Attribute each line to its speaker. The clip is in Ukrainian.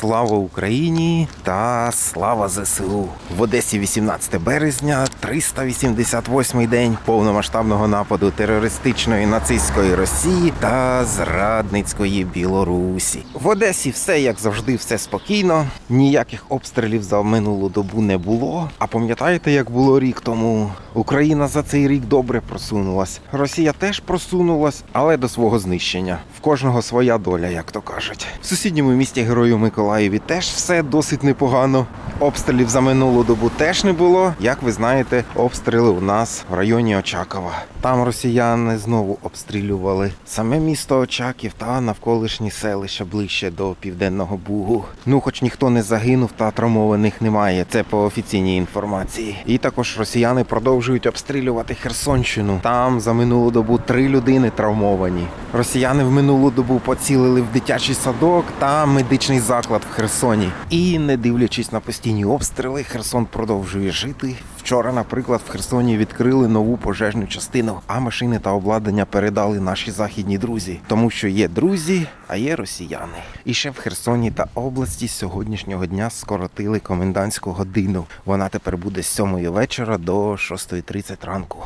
Speaker 1: Слава Україні та слава ЗСУ! В Одесі 18 березня, 388-й день повномасштабного нападу терористичної нацистської Росії та зрадницької Білорусі. В Одесі все як завжди, все спокійно. Ніяких обстрілів за минулу добу не було. А пам'ятаєте, як було рік тому? Україна за цей рік добре просунулась. Росія теж просунулась, але до свого знищення. В кожного своя доля, як то кажуть. В сусідньому місті Герою Миколаєві теж все досить непогано. Обстрілів за минулу добу теж не було. Як ви знаєте, обстріли у нас в районі Очакова. Там росіяни знову обстрілювали саме місто Очаків та навколишні селища ближче до південного Бугу. Ну, хоч ніхто не загинув та травмованих немає. Це по офіційній інформації. І також росіяни продовжують обстрілювати Херсонщину. Там за минулу добу три людини травмовані. Росіяни в минулу добу поцілили в дитячий садок та медичний заклад в Херсоні. І не дивлячись на постійні обстріли, Херсон продовжує жити. Вчора, наприклад, в Херсоні відкрили нову пожежну частину, а машини та обладнання передали наші західні друзі, тому що є друзі, а є росіяни. І ще в Херсоні та області сьогоднішнього дня скоротили комендантську годину. Вона тепер буде з 7 вечора до 6.30 ранку.